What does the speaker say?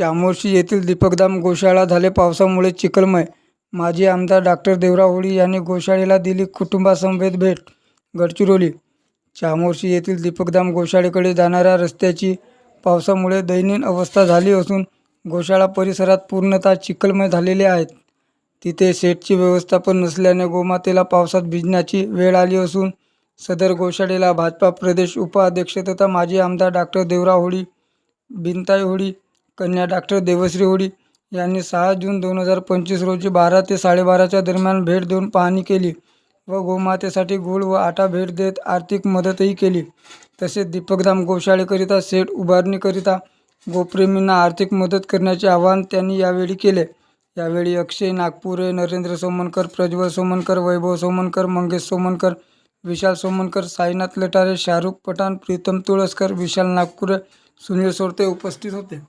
चामोर्शी येथील दीपकधाम गोशाळा झाले. पावसामुळे चिखलमय. माजी आमदार डॉक्टर देवराव होळी यांनी गोशाळेला दिली कुटुंबासमवेत भेट. गडचिरोली. चामोर्शी येथील दीपकधाम गोशाळेकडे जाणाऱ्या रस्त्याची पावसामुळे दयनीय अवस्था झाली असून गोशाळा परिसरात पूर्णतः चिखलमय झालेले आहेत. तिथे शेडची व्यवस्था पण नसल्याने गोमातेला पावसात भिजण्याची वेळ आली असून सदर गोशाळेला भाजपा प्रदेश उपाध्यक्ष तथा माजी आमदार डॉक्टर देवराव होळी बिनताई होळी कन्या डॉक्टर देवश्री होळी यांनी सहा जून दोन हजार पंचवीस रोजी बारा ते साडेबाराच्या दरम्यान भेट देऊन पाहणी केली व गोमातेसाठी गूळ व आटा भेट देत आर्थिक मदतही केली. तसेच दीपकधाम गोशाळेकरिता सेट उभारणीकरिता गोप्रेमींना आर्थिक मदत करण्याचे आवाहन त्यांनी यावेळी केले. यावेळी अक्षय नागपुरे नरेंद्र सोमनकर प्रज्वल सोमनकर वैभव सोमनकर मंगेश सोमनकर विशाल सोमनकर साईनाथ लटारे शाहरुख पठाण प्रीतम तुळसकर विशाल नागपुरे सुनील सोरते उपस्थित होते.